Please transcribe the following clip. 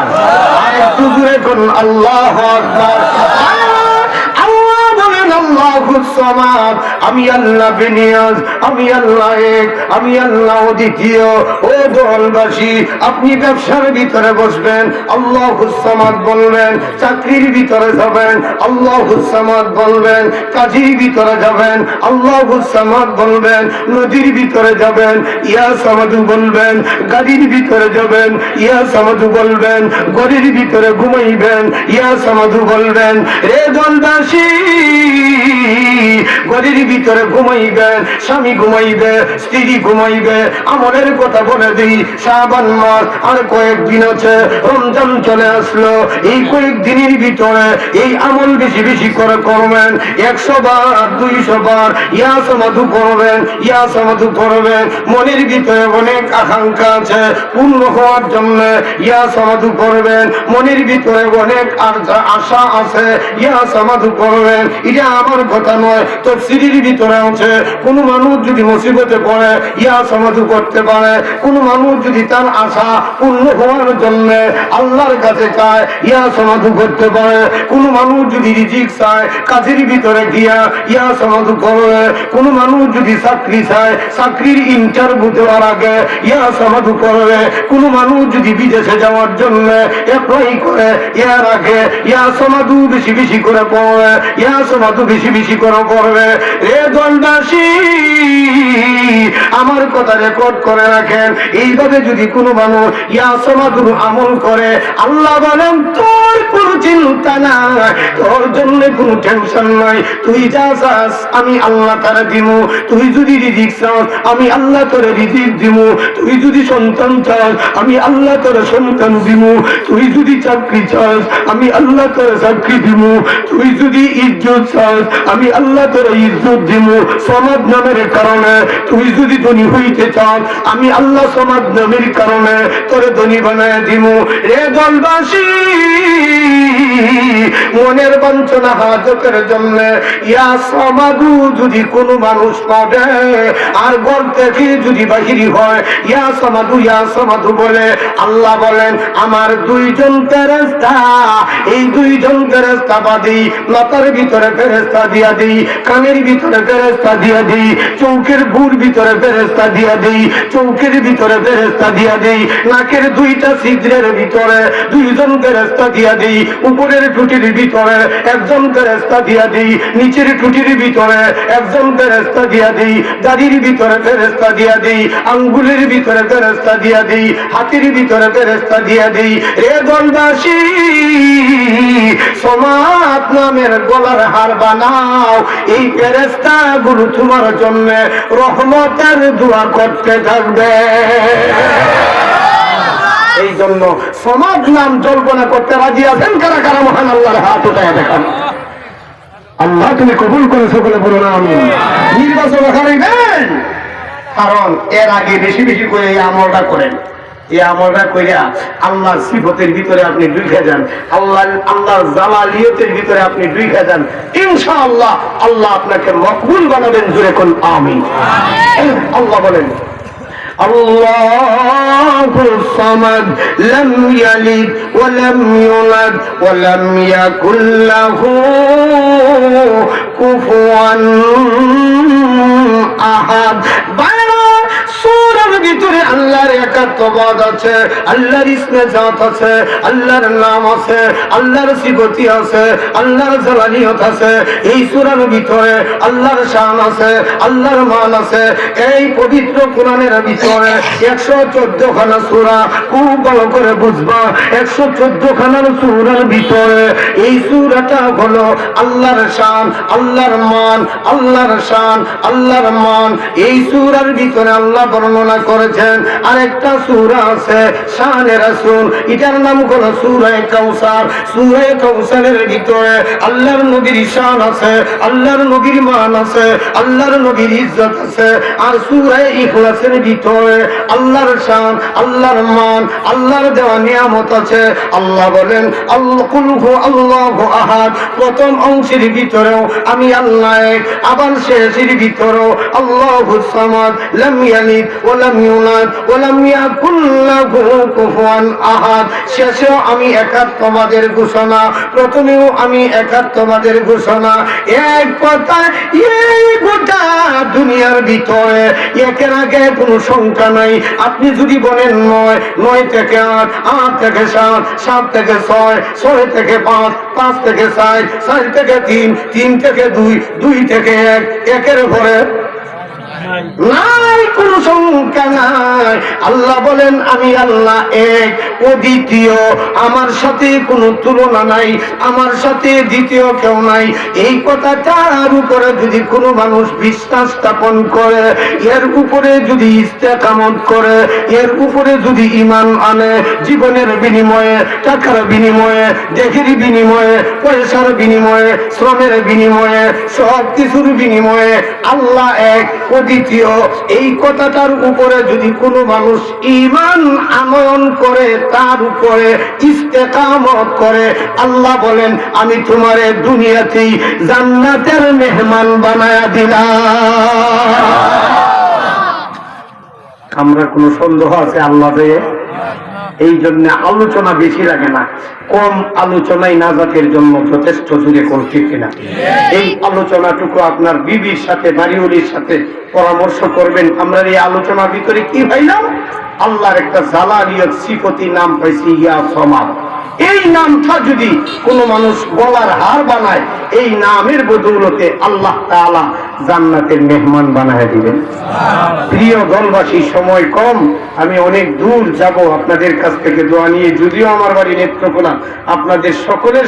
আকবার আর একটু দূরে করুন আল্লাহ আকবার। আমি আল্লাহ বেনিয়াজ, আমি আল্লাহ এক, আমি আল্লাহ দ্বিতীয় ও দলবাসী আপনি ব্যবসার ভিতরে বসবেন আল্লাহুস সামাদ বলবেন, চাকরির ভিতরে যাবেন আল্লাহুস সামাদ বলবেন, কাজীর ভিতরে যাবেন আল্লাহুস সামাদ বলবেন, নদীর ভিতরে যাবেন, ইয়া সামাদু বলবেন, গাড়ির ভিতরে যাবেন, ইয়া সামাদু বলবেন গড়ির ভিতরে ঘুমাইবেন, ইয়া সামাদু বলবেন, রে দলবাসী গদির ভিতরে ঘুমাইবেন স্বামী ঘুমাইবে, স্ত্রী ঘুমাইবে। আমলের কথা বলে দিই, শাবান মাস আর কয়েকদিন আছে, রমজান চলে আসলো। এই কয়েকদিনের ভিতরে এই আমল বেশি বেশি করে করবেন। একশো বার, দুইশো বার, ইয়া সমাধু করবেন, ইয়া সমাধু করবেন। মনের ভিতরে অনেক আকাঙ্ক্ষা আছে, পূর্ণ হওয়ার জন্য ইয়া সমাধু করবেন। মনের ভিতরে অনেক আশা আছে, ইয়া সমাধু করবেন। এটা আমার কথা নয়। তফসিরির ভিতরে আছে কোন মানুষ যদি মুসিবতে পড়ে, ইয়া সমাধু করতে পারে, কোন মানুষ যদি তার আশা পূর্ণ হওয়ার জন্য আল্লাহর কাছে চায়, ইয়া সমাধু করতে পারে, কোন মানুষ যদি রিজিক চায়, কাজের ভিতরে গিয়া ইয়া সমাধু করবে কোন মানুষ যদি চাকরি চায়, চাকরির ইন্টারভিউ দেওয়ার আগে ইয়া সমাধু করবে কোন মানুষ যদি বিদেশে যাওয়ার জন্য অ্যাপ্লাই করে ইয়ার আগে ইয়া সমাধু বেশি বেশি করে পড়বে ইয়া সমাধু বেশি বেশি করে পড়বে রে দলবাসী আমার কথা রেকর্ড করে রাখেন। এইভাবে যদি কোনো মানুষ ইয়া সমাধুর আমল করে, আল্লাহ বলেন, তোর কোনো চিন্তা নাই, তোর জন্য কোনো টেনশন নাই। তুই যা চাস, আমি আল্লাহ তারা দিমু। তুই যদি রিজিক চাস, আমি আল্লাহ তোরে রিজিক দিমু। তুই যদি সন্তান চাস, আমি আল্লাহ তোরে সন্তান দিমু। তুই যদি চাকরি চাস, আমি আল্লাহ তোরে চাকরি দিমু। তুই যদি ইজ্জত চাস, আমি ইজ্জত দিমু সমাজ নামের কারণে। তুই যদি ধনী হইতে চাস, আমি আল্লাহ সমাজ নামের কারণে ধনী বানায় দিমু। রে দলবাসী মনের বঞ্চনা হাজতের জন্য ইয়া সমাধু যদি কোনো মানুষ পাবে, আর ঘর থেকে যদি বাহিরি হয়, ইয়া সমাধু ইয়া সমাধু বলে আল্লাহ বলেন, আমার দুইজন ফেরেস্তা এই দুইজন ফেরেস্তা বাদি লতার ভিতরে ফেরেস্তা দিয়া দিই, কানের ভিতরে ফেরেস্তা দিয়া দিই, চৌকের বুর ভিতরে ফেরেস্তা দিয়া দিই, চৌকের ভিতরে ফেরেস্তা দিয়া দিই, নাকের দুইটা ছিদ্রের ভিতরে দুইজন ফেরেস্তা দিয়া দিই, উপরের টুটির ভিতরে একজন ফেরেস্তা দিয়া দিই, নিচের টুটির ভিতরে একজন ফেরেস্তা দিয়া দেই, দাড়ির ভিতরে ফেরেস্তা দিয়া দেই, আঙ্গুলের ভিতরে ফেরেস্তা দিয়া দেই, হাতির ভিতরে ফেরেস্তা দিয়া দেই, রে দলবাসী সমাজ নামের গলার হার বানাও। এই ফেরেস্তা গুরু তোমার জন্য রহমতের দোয়া করতে থাকবে। এই জন্য সমাজ নাম জল্পনা করতে রাজি আছেন কারা কারা? মহান আল্লাহর হাত উঠায় দেখান। আল্লাহ তুমি কবুল করে সকলে বলো না আমি। নির্বাচন কারণ এর আগে বেশি বেশি করে এই আমলটা করেন। এই আমলটা কইরা আল্লাহর সিফতের ভিতরে আপনি ঢুকে যান আল্লাহ আল্লাহর জালালিয়তের ভিতরে আপনি ঢুকে যান ইনশাআল্লাহ আল্লাহ আপনাকে মকবুল বানাবেন জুড়ে কোন আমি আল্লাহ বলেন الله الصمد لم يلد ولم يولد ولم يكن له كفوا أحد সুরার ভিতরে আল্লাহর একাত্মবাদ আছে, আল্লাহর ইসমে জাত আছে, আল্লাহর নাম আছে, আল্লাহর সিবতি আছে, আল্লাহর জালালিয়ত আছে। এই সুরার ভিতরে আল্লাহর শান আছে, আল্লাহর মান আছে। এই পবিত্র কোরআনের ভিতরে একশো চোদ্দ খানা সুরা খুব ভালো করে বুঝবা। একশো চোদ্দ খানার সুরার ভিতরে এই সুরাটা হলো আল্লাহর শান, আল্লাহর মান, আল্লাহর শান, আল্লাহর মান। এই সুরার ভিতরে আল্লাহ বর্ণনা করেছেন। আরেকটা সুরা আছে শানে রাসূল। এটার নাম হলো সূরায়ে কাউসার সূরায়ে কাউসারের ভিতরে আল্লাহর নবীর শান আছে, আল্লাহর নবীর মান আছে, আল্লাহর নবীর ইজ্জত আছে। আর সূরায়ে ইখলাসের ভিতরে আল্লাহর শান, আল্লাহর মান, আল্লাহর দেওয়া নিয়ামত আছে। আল্লাহ বলেন আল্লাহ কুল হু আল্লাহু আহাদ। প্রথম অংশের ভিতরেও আমি আল্লাহ আবার শেষের ভিতর আল্লাহু সামাদ, লাম ইয়ালিদ ওয়া ইউলাদ ওয়া লাম কুফুয়ান আহাদ। শেষেও আমি একাত্মবাদের ঘোষণা প্রথমেও আমি একাত্মবাদের ঘোষণা। এক কথায় এই গোটা দুনিয়ার ভিতরে একের আগে কোনো সংখ্যা নাই। আপনি যদি বলেন নয় নয় থেকে আট আট থেকে সাত সাত থেকে ছয় ছয় থেকে পাঁচ পাঁচ থেকে চার চার থেকে তিন তিন থেকে দুই দুই থেকে এক একের ঘরে নাই কোন সংখ্যা নাই। আল্লাহ বলেন, আমি আল্লাহ এক, ও দ্বিতীয়। আমার সাথে কোনো তুলনা নাই, আমার সাথে দ্বিতীয় কেউ নাই। এই কথাটার উপরে যদি কোনো মানুষ বিশ্বাস স্থাপন করে, এর উপরে যদি ইস্তেকামত করে, এর উপরে যদি ইমান আনে, জীবনের বিনিময়ে, টাকার বিনিময়ে, দেহের বিনিময়ে, পয়সার বিনিময়ে, শ্রমের বিনিময়ে সব কিছুর বিনিময়ে আল্লাহ এক, ও দ্বিতীয়। এই কথাটার উপরে যদি কোনো মানুষ ইমান আনয়ন করে, তার উপরে ইস্তেকামত করে, আল্লাহ বলেন, আমি তোমার দুনিয়াতেই জান্নাতের মেহমান বানায়া দিলাম। আমরা কোনো সন্দেহ আছে আল্লাহ এই জন্য আলোচনা বেশি লাগে না। কম আলোচনাই নাজাতের জন্য যথেষ্ট জুড়ে কোন ঠিক কিনা। এই আলোচনাটুকু আপনার বিবির সাথে বাড়িউলির সাথে পরামর্শ করবেন। আমরা এই আলোচনার ভিতরে কি ভাইলাম? আল্লাহর একটা জালালিয়ত, সিফতি নাম পাইছি, ইয়া সমাদ। এই নামটা যদি কোনো মানুষ গলার হার বানায়, এই নামের বদৌলতে আল্লাহ তালা জান্নাতের মেহমান বানায় দিবেন। প্রিয় দলবাসী, সময় কম, আমি অনেক দূর যাব আপনাদের কাছ থেকে দোয়া নিয়ে, যদিও আমার বাড়ি নেত্রকোনা। আপনাদের সকলের